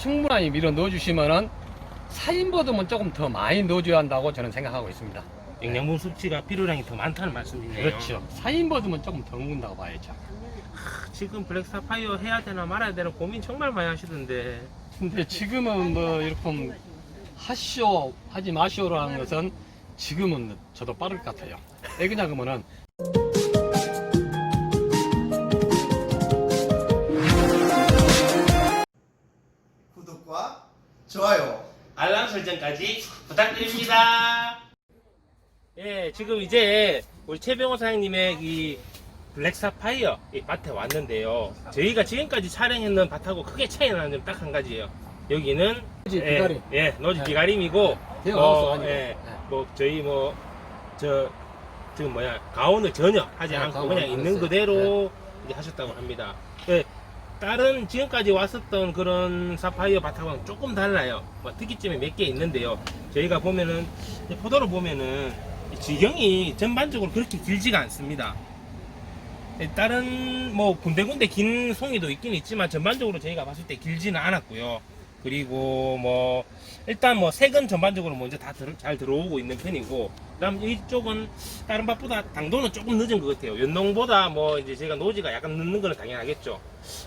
충분히 밀어 넣어주시면은 4인보드면 조금 더 많이 넣어줘야 한다고 저는 생각하고 있습니다. 영양분 섭취가 필요량이 더 많다는 말씀이네요. 그렇죠. 4인보드면 조금 더 먹는다고 봐야죠. 지금 블랙 사파이어 해야 되나 말아야 되나 고민 정말 많이 하시던데. 근데 지금은 뭐 이렇게 하시오 하지 마시오라는 것은 지금은 저도 빠를 것 같아요. 왜 그냐 그러면은 좋아요 알람 설정까지 부탁드립니다. 예, 지금 이제 우리 최병호 사장님의 이 블랙 사파이어 이 밭에 왔는데요. 저희가 지금까지 촬영했는 밭하고 크게 차이 나는 점 딱 한 가지예요. 여기는 노지 예, 비가림. 예, 노지 네. 비가림이고 대형 뭐, 하우스 아니고. 예, 네. 뭐 저희 뭐 저 지금 뭐야 가온을 전혀 하지 네, 않고 가온 그냥 안 있는 했어요. 그대로 이제 하셨다고 합니다. 예, 다른 지금까지 왔었던 그런 사파이어 밭하고는 조금 달라요. 뭐 특이점이 몇 개 있는데요. 저희가 보면은 이 포도를 보면은 이 지경이 전반적으로 그렇게 길지가 않습니다. 예, 다른 뭐 군데군데 긴 송이도 있긴 있지만 전반적으로 저희가 봤을 때 길지는 않았고요. 그리고 뭐 일단 뭐 색은 전반적으로 먼저 다 잘 들어오고 있는 편이고 그다음 이쪽은 다른 밭보다 당도는 조금 늦은 것 같아요. 연농보다 뭐 이제 제가 노지가 약간 늦는 거는 당연하겠죠.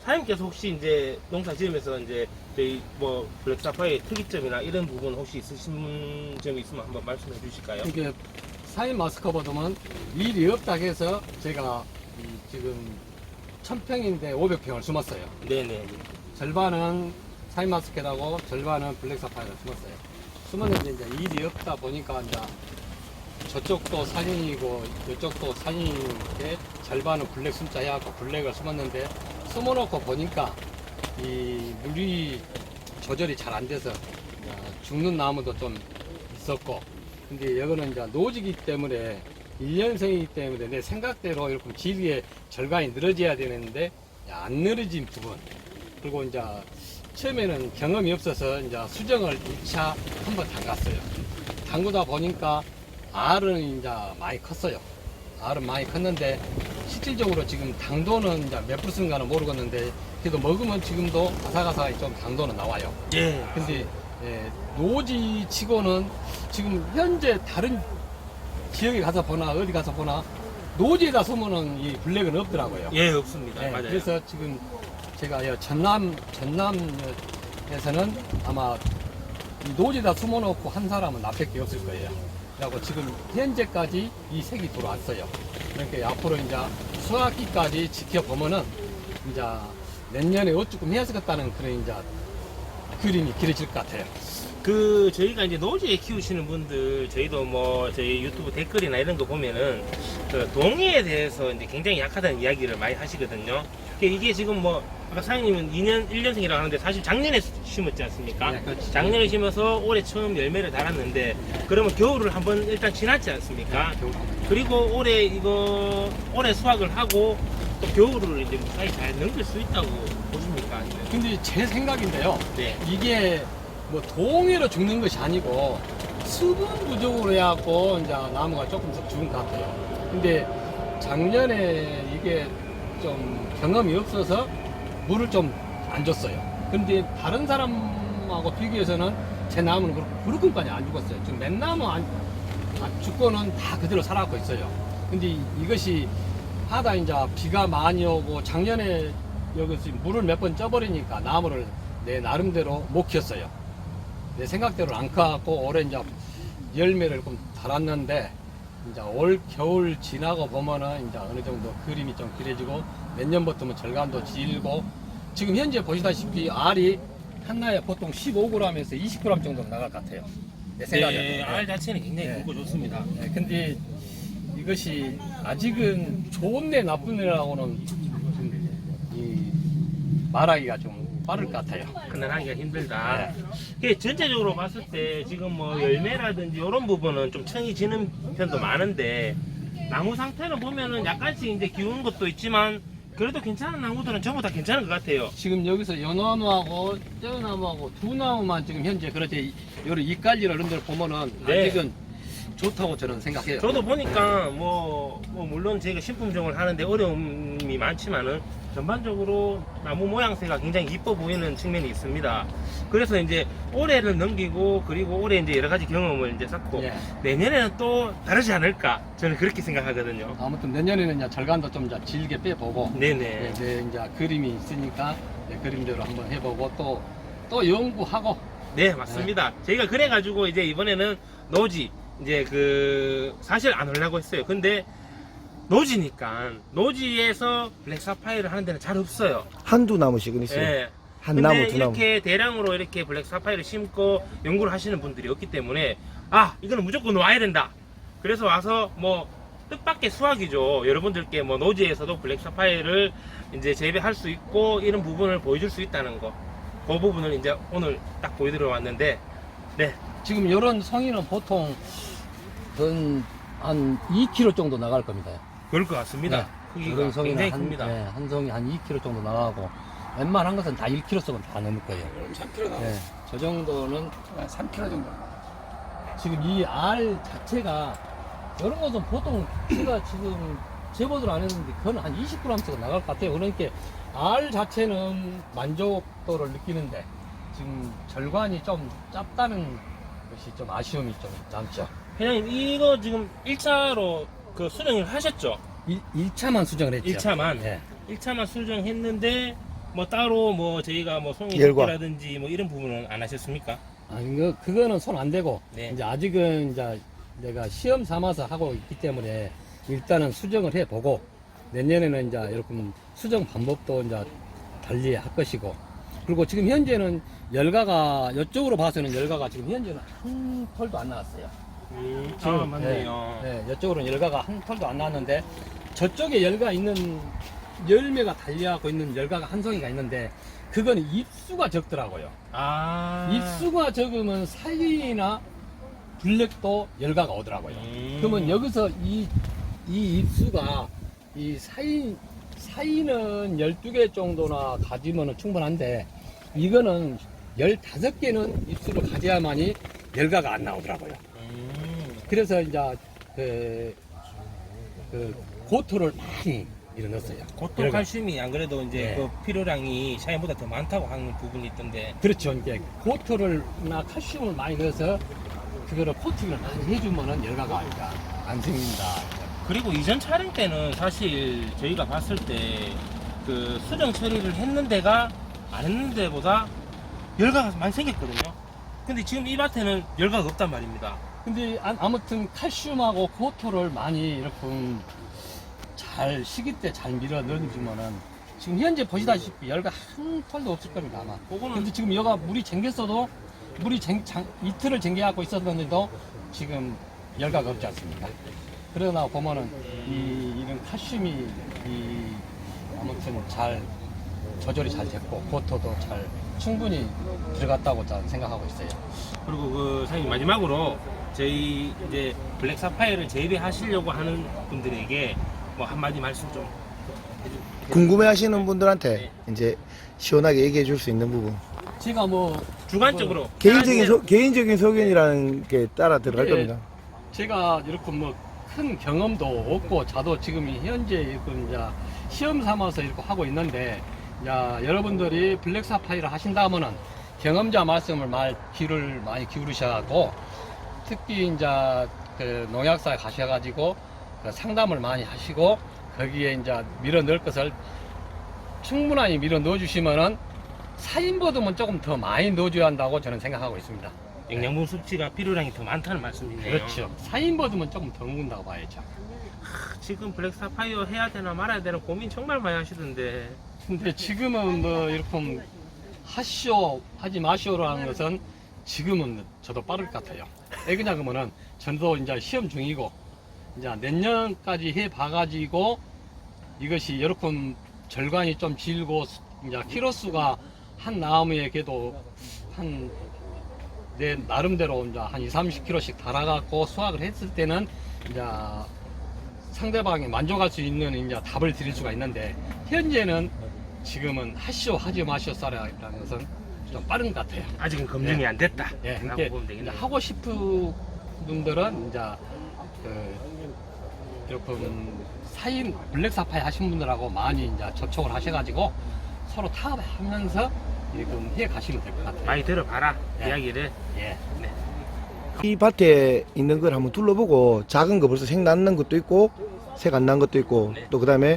사장님께서 혹시 이제 농사 지으면서 이제 저희 뭐 블랙사파의 특이점이나 이런 부분 혹시 있으신 점이 있으면 한번 말씀해 주실까요? 이게 사인 마스크 보드면 일이 없다 해서 제가 이 지금 1000평인데 500평을 심었어요. 네네. 절반은 마스크라고 절반은 블랙 사파이어를 심었어요. 심었는데 이제 일이 없다 보니까 이제 저쪽도 사진이고 이쪽도 사진인데 절반은 블랙 숨자 해갖고 블랙을 심었는데 심어놓고 보니까 이 물이 조절이 잘 안 돼서 죽는 나무도 좀 있었고 근데 이거는 이제 노지기 때문에 1년생이기 때문에 내 생각대로 이렇게 질기에 절간이 늘어져야 되는데 안 늘어진 부분 그리고 이제 처음에는 경험이 없어서 이제 수정을 2차 한번 담갔어요. 담그다 보니까 알은 이제 많이 컸어요. 알은 많이 컸는데 실질적으로 지금 당도는 이제 몇 퍼센트가는 모르겠는데 그래도 먹으면 지금도 아삭아삭하게 좀 당도는 나와요. 예. 근데 예, 노지 치고는 지금 현재 다른 지역에 가서 보나 어디 가서 보나 노지에다 소문은 이 블랙은 없더라고요. 예, 없습니다. 네, 맞아요. 그래서 지금 제가 여 전남 전남에서는 아마 이 노지에다 숨어놓고 한 사람은 나밖에 없을 거예요. 그리고 지금 현재까지 이 색이 들어왔어요. 그러니까 앞으로 이제 수학기까지 지켜보면은 이제 내년에 어쭈금 해야 되겠다는 그런 이제 그림이 그려질 것 같아요. 그 저희가 이제 노지에 키우시는 분들 저희도 뭐 저희 유튜브 댓글이나 이런 거 보면은 그 동해에 대해서 이제 굉장히 약하다는 이야기를 많이 하시거든요. 그 이게 지금 뭐 아까 사장님은 2년 1년생이라고 하는데 사실 작년에 심었지 않습니까? 네, 그렇죠. 작년에 심어서 올해 처음 열매를 달았는데 그러면 겨울을 한번 일단 지났지 않습니까? 그리고 올해 이거 올해 수확을 하고 또 겨울을 이제 무사히 잘 넘길 수 있다고 보십니까? 아니면? 근데 제 생각인데요. 네. 이게 뭐 동해로 죽는 것이 아니고 수분 부족으로 해갖고 이제 나무가 조금씩 죽은 것 같아요. 근데 작년에 이게 좀 경험이 없어서 물을 좀 안 줬어요. 근데 다른 사람하고 비교해서는 제 나무는 그렇고 그렇게까지 안 죽었어요. 지금 맨나무 안, 안 죽고는 다 그대로 살아가고 있어요. 근데 이- 이것이 하다 이제 비가 많이 오고 작년에 여기서 물을 몇 번 쪄버리니까 나무를 내 나름대로 못 키웠어요. 내 생각대로 안 커갖고 올해 이제 열매를 좀 달았는데 이제 올 겨울 지나고 보면은 이제 어느 정도 그림이 좀 그려지고 내년부터는 절간도 질고 지금 현재 보시다시피 알이 한나에 보통 15g에서 20g 정도 나갈 것 같아요. 내 생각에. 네, 알 자체는 굉장히 네. 굵고 좋습니다. 네, 근데 이것이 아직은 좋은 애 나쁜 이 말하기가 좀 빠를 것 같아요. 판단하기가 네. 힘들다. 그 전체적으로 봤을 때 지금 뭐 열매라든지 이런 부분은 좀 청이 지는 편도 많은데 나무 상태를 보면은 약간씩 이제 기운 것도 있지만 그래도 괜찮은 나무들은 전부 다 괜찮은 것 같아요. 지금 여기서 연나무하고 떼나무하고 두 나무만 지금 현재 그렇지 여러 이깔리를 이런 데를 보면은 네. 아직은 좋다고 저는 생각해요. 저도 보니까 뭐, 뭐 물론 저희가 신품종을 하는데 어려움이 많지만은 전반적으로 나무 모양새가 굉장히 이뻐 보이는 측면이 있습니다. 그래서 이제 올해를 넘기고 그리고 올해 이제 여러 가지 경험을 이제 쌓고 예. 내년에는 또 다르지 않을까 저는 그렇게 생각하거든요. 아무튼 내년에는 이제 절간도 좀 이제 질게 빼보고 네네. 네, 네, 이제 그림이 있으니까 네, 그림대로 한번 해보고 또 또 연구하고 네 맞습니다. 저희가 그래가지고 이제 이번에는 노지 이제 그 사실 안 하려고 했어요. 근데 노지니까 노지에서 블랙 사파이어를 하는 데는 잘 없어요. 한두 나무씩은 있어요. 예. 한 근데 나무, 두 나무. 이렇게 대량으로 이렇게 블랙 사파이어를 심고 연구를 하시는 분들이 없기 때문에 아 이거는 무조건 와야 된다. 그래서 와서 뭐 뜻밖의 수확이죠. 여러분들께 뭐 노지에서도 블랙 사파이어를 이제 재배할 수 있고 이런 부분을 보여줄 수 있다는 거. 그 부분을 이제 오늘 딱 보여드려 왔는데 네 지금 이런 성인은 보통 한, 한 2kg 정도 나갈 겁니다. 그럴 것 같습니다. 크기가 이런 성인은 굉장히 한, 큽니다. 네, 한 성이 한 2kg 정도 나가고 웬만한 것은 다 1kg씩은 다 넘을 거예요. 3kg 나와. 네, 저 정도는 3kg 정도. 지금 이 알 자체가 이런 것은 보통 제가 지금 제보들 안 했는데 그건 한 20g씩 나갈 것 같아요. 그러니까 알 자체는 만족도를 느끼는데 지금 절관이 좀 짧다는 것이 좀 아쉬움이 좀 남죠. 회장님 이거 지금 1차로 그 수령을 하셨죠? 1, 1차만 수정을 했죠. 1차만 네. 1차만 수정했는데 뭐 따로 뭐 저희가 뭐 송이 열과. 라든지 뭐 이런 부분은 안 하셨습니까? 아니, 그, 그거는 손 안 대고, 네. 이제 아직은 이제 내가 시험 삼아서 하고 있기 때문에 일단은 수정을 해 보고, 내년에는 이제 이렇게 수정 방법도 이제 달리 할 것이고, 그리고 지금 현재는 열가가, 이쪽으로 봐서는 열가가 지금 현재는 한 털도 안 나왔어요. 음, 지금, 아 맞네요. 네, 네, 이쪽으로는 열가가 한 털도 안 나왔는데, 저쪽에 열가 있는, 열매가 달려하고 있는 열가가 한 송이가 있는데, 그거는 입수가 적더라고요. 아 입수가 적으면 사이나 블랙도 열가가 오더라고요. 음. 그러면 여기서 이, 이 입수가 이 사이, 사이는 12개 정도나 가지면 충분한데 이거는 15개는 입수를 가져야만이 열가가 안 나오더라고요. 음. 그래서 이제 그, 그 고토를 많이 일어 넣었어요. 고토 열가. 칼슘이 안 그래도 이제 네. 그 필요량이 샤인보다 더 많다고 하는 부분이 있던데 그렇죠. 이제 고토를나 칼슘을 많이 넣어서 그거를 코팅을 많이 해주면은 열가가 아니까 안 생긴다. 그리고 이전 촬영 때는 사실 저희가 봤을 때 그 수정 처리를 했는 데가 안 했는 데보다 열가가 많이 생겼거든요. 근데 지금 이 밭에는 열가가 없단 말입니다. 근데 아- 아무튼 칼슘하고 고토를 많이 이렇게 잘 시기 때 잘 밀어 넣어주면은 지금 현재 보시다시피 열가 한 털도 없을 겁니다 아마. 근데 지금 여가 물이 쟁겼어도 물이 쟁, 장, 이틀을 쟁겨갖고 있었는데도 지금 열가가 없지 않습니까? 그러나 보면은 이 이런 칼슘이 이 아무튼 잘 조절이 잘 됐고 고토도 잘 충분히 들어갔다고 저는 생각하고 있어요. 그리고 그 사장님 마지막으로 저희 이제 블랙 사파이어를 재배하시려고 하는 분들에게 뭐 한마디 말씀 좀 해주. 궁금해 하시는 분들한테 이제 시원하게 얘기해 줄 수 있는 부분. 제가 뭐 주관적으로 개인적인, 소, 개인적인 소견이라는 게 따라 들어갈 예. 겁니다. 제가 이렇게 뭐 큰 경험도 없고 저도 지금 이 현재 이렇게 이제 시험 삼아서 이렇게 하고 있는데 야 여러분들이 블랙 사파이를 하신다면은 경험자 말씀을 말 귀를 많이 기울이셔가고 특히 이제 그 농약사에 가셔가지고 그 상담을 많이 하시고 거기에 이제 밀어 넣을 것을 충분히 밀어 넣어 주시면은 사인보드면 조금 더 많이 넣어줘야 한다고 저는 생각하고 있습니다. 영양분 섭취가 필요량이 더 많다는 말씀이네요. 그렇죠. 사인보드면 조금 더 먹는다고 봐야죠. 지금 블랙 사파이어 해야 되나 말아야 되나 고민 정말 많이 하시던데. 근데 지금은 뭐 이렇게 하시오 하지 마시오라는 것은 지금은 저도 빠를 것 같아요. 왜 그러냐면은 저도 이제 시험 중이고 이제 내년까지 해 봐가지고 이것이 이렇게 절간이 좀 길고 수- 이제 키로수가 한 나무에 그래도 한 내 나름대로 이제 한 2, 30kg씩 달아갖고 수확을 했을 때는 이제 상대방이 만족할 수 있는 이제 답을 드릴 수가 있는데 현재는 지금은 하시오 하지 마시오 쌀이라는 것은 좀 빠른 것 같아요. 아직은 검증이 네. 안 됐다. 예, 그러니까 보면 이제 되겠네요. 하고 싶은 분들은 이제 그 이렇게 사인 블랙 사파이 하신 분들하고 많이 이제 접촉을 하셔가지고 서로 타협하면서 지금 해 가시면 될 것 같아요. 많이 들어봐라 네. 이야기를. 예. 이 밭에 있는 걸 한번 둘러보고 작은 거 벌써 색 났는 것도 있고 색 안 난 것도 있고 네. 또 그다음에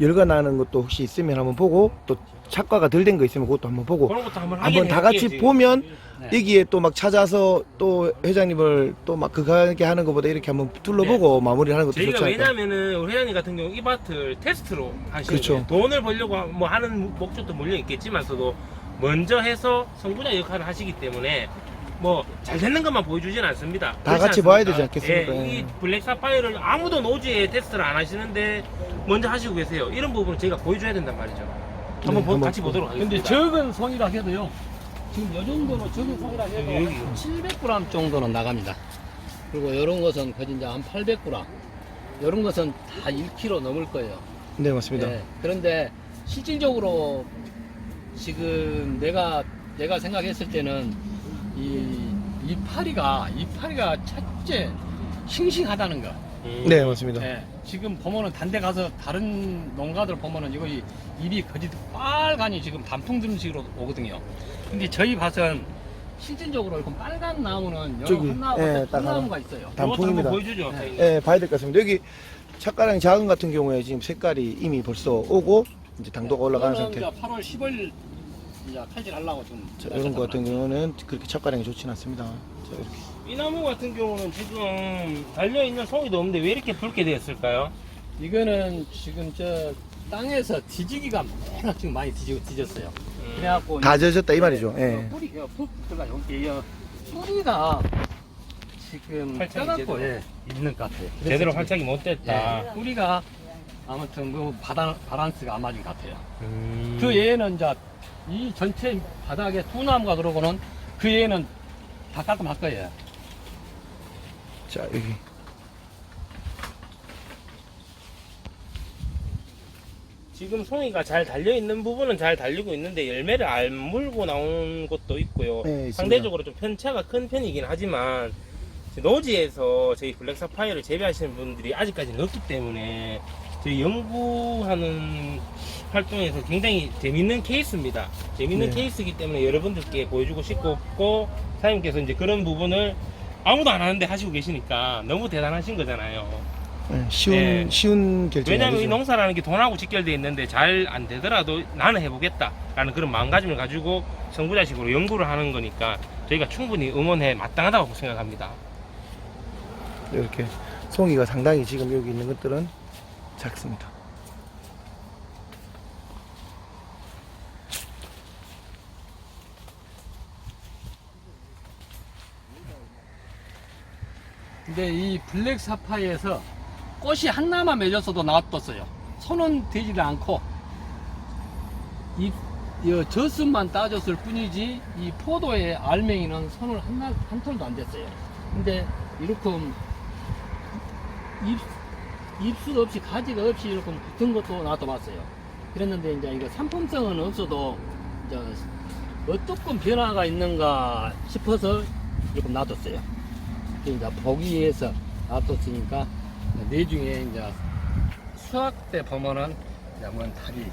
열가 나는 것도 혹시 있으면 한번 보고 또 착과가 덜 된 거 있으면 그것도 한번 보고 그런 것도 한번 한번 다 같이 지금. 보면 네. 여기에 또 막 찾아서 또 회장님을 또 막 그하게 하는 것보다 이렇게 한번 둘러보고 마무리를 하는 것도 네. 저희가 좋지 않을까 왜냐면은 우리 회장님 같은 경우 이 밭을 테스트로 하시는 그렇죠. 거예요. 돈을 벌려고 뭐 하는 목적도 물론 있겠지만서도 먼저 해서 선구자 역할을 하시기 때문에 뭐 잘 되는 것만 보여주진 않습니다. 다 그렇지 같이 봐야? 되지 않겠습니까? 예, 이 예. 블랙 사파이어를 아무도 노지에 테스트를 안 하시는데 먼저 하시고 계세요. 이런 부분을 저희가 보여줘야 된단 말이죠. 한번 네, 보- 한번 같이 보- 보도록 하겠습니다. 근데 적은 송이라 해도요. 지금 요 정도로 적은 송이라 해도 여기, 한 700g 정도는 나갑니다. 그리고 이런 것은 거의 이제 한 800g. 이런 것은 다 1kg 넘을 거예요. 네 맞습니다 네. 그런데 실질적으로 지금 내가 내가 생각했을 때는 이 이파리가 이파리가 첫째 싱싱하다는 거. 음. 네 맞습니다 네. 지금 보면은 단데 가서 다른 농가들 보면은 이거 이 입이 거짓 빨간이 지금 단풍 드는 식으로 오거든요. 근데 저희 밭은 실질적으로 이렇게 빨간 나무는 여러 저기, 한나무, 예, 딱. 한나무가 있어요. 그것도 한번 단풍입니다 보여주죠. 네. 사장님. 예 봐야 될 것 같습니다 여기 착가랑 작은 같은 경우에 지금 색깔이 이미 벌써 오고 이제 당도가 올라가는 이거는 상태 이제 8월 10월 이제 칼질하려고 지금 자, 이런 거 같은 경우는 그렇게 착가량이 좋지는 않습니다 자, 이렇게. 이 나무 같은 경우는 지금 달려 있는 송이도 없는데 왜 이렇게 붉게 되었을까요? 이거는 지금 저 땅에서 뒤지기가 매나 지금 많이 뒤지, 뒤졌어요. 음. 그래갖고 다 젖었다 이 말이죠 네, 예. 뿌리 어, 뿌 들어가 여기 어, 뿌리가 지금 껴갖고 제대로. 예, 있는 것 같아요. 그래서 제대로 지금, 활착이 못 됐다. 예, 뿌리가 아무튼 그 바다, 바란스가 안 맞은 것 같아요. 음. 그 얘는 이제 이 전체 바닥에 두 나무가 들어오고는 그 얘는 다 깔끔할 거예요. 자 여기 지금 송이가 잘 달려 있는 부분은 잘 달리고 있는데 열매를 안 물고 나온 것도 있고요. 네, 있습니다. 상대적으로 좀 편차가 큰 편이긴 하지만 노지에서 저희 블랙 사파이어를 재배하시는 분들이 아직까지는 없기 때문에 저희 연구하는 활동에서 굉장히 재밌는 케이스입니다. 재밌는 네. 케이스이기 때문에 여러분들께 보여주고 싶고 사장님께서 이제 그런 부분을 아무도 안 하는데 하시고 계시니까 너무 대단하신 거잖아요. 예, 쉬운 네. 쉬운 결정이 왜냐면 이 농사라는 게 돈하고 직결돼 있는데 잘 안 되더라도 나는 해보겠다라는 그런 마음가짐을 가지고 선구자식으로 연구를 하는 거니까 저희가 충분히 응원해 마땅하다고 생각합니다. 이렇게 송이가 상당히 지금 여기 있는 것들은 작습니다. 근데 이 블랙 사파이에서 꽃이 하나만 맺었어도 놔뒀어요. 손은 되지도 않고 이, 이 젖순만 따졌을 뿐이지 이 포도의 알맹이는 손을 하나 한 톨도 안 됐어요. 근데 이렇게 입 입술 없이 가지가 없이 이렇게 붙은 것도 놔둬봤어요. 그랬는데 이제 이거 상품성은 없어도 이제 어떻게 변화가 있는가 싶어서 이렇게 놔뒀어요. 이제 보기 위해서 놔뒀으니까 내중에 이제 수학 때 보면은 이제 뭐 답이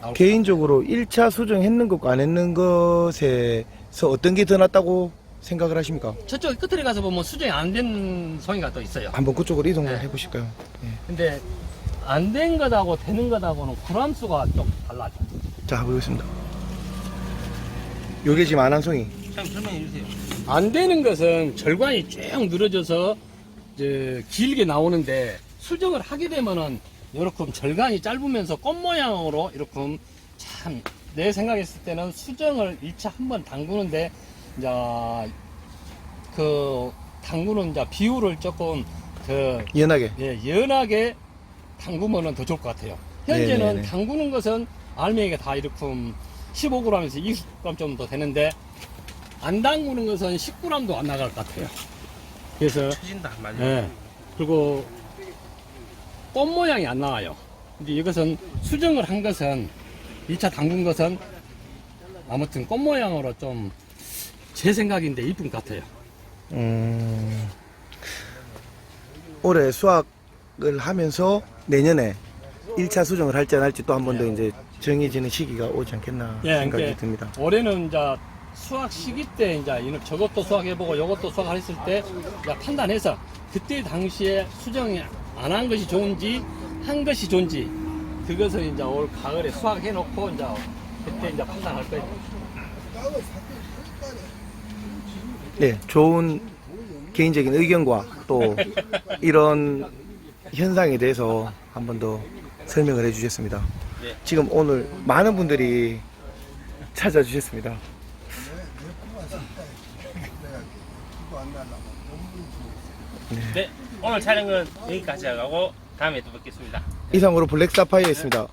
나올 개인적으로 1차 수정 했는 것과 안 했는 것에서 어떤 게 더 낫다고 생각을 하십니까? 저쪽 끝에 가서 보면 수정이 안 된 송이가 또 있어요. 한번 그쪽으로 이동을 네. 해보실까요? 예. 근데 안 된 것하고 되는 것하고는 그람 수가 좀 달라져. 자, 보겠습니다. 요게 지금 안한 송이. 사장님 설명해 주세요. 안 되는 것은 절관이 쭉 늘어져서 이제 길게 나오는데 수정을 하게 되면은 이렇게 절간이 짧으면서 꽃 모양으로 이렇게 참 내 생각했을 때는 수정을 1차 한 번 담그는데 이제 그 담그는 이제 비율을 조금 더 연하게. 예, 연하게 담그면은 더 좋을 것 같아요. 현재는 네네네. 담그는 것은 알맹이가 다 이렇게 15g에서 20g 정도 되는데 안 담그는 것은 10g도 안 나갈 것 같아요. 그래서 터진다 맞아요. 예. 그리고 꽃 모양이 안 나와요. 근데 이것은 수정을 한 것은 2차 담근 것은 아무튼 꽃 모양으로 좀 제 생각인데 이쁜 것 같아요. 음, 올해 수학을 하면서 내년에 1차 수정을 할지 안 할지 또 한 번 더 이제 정해지는 시기가 오지 않겠나 예, 생각이 그게 듭니다. 올해는 이제 수학 시기 때 이제 이런 저것도 수학해보고 이것도 수학했을 때 이제 판단해서 그때 당시에 수정 안한 것이 좋은지 한 것이 좋은지 그것을 이제 올 가을에 수학해놓고 이제 그때 이제 판단할 거예요. 네, 좋은 개인적인 의견과 또 이런 현상에 대해서 한 번 더 설명을 해주셨습니다. 네. 지금 오늘 많은 분들이 찾아주셨습니다. 네, 오늘 촬영은 여기까지 하고 다음에 또 뵙겠습니다. 이상으로 블랙 사파이어였습니다.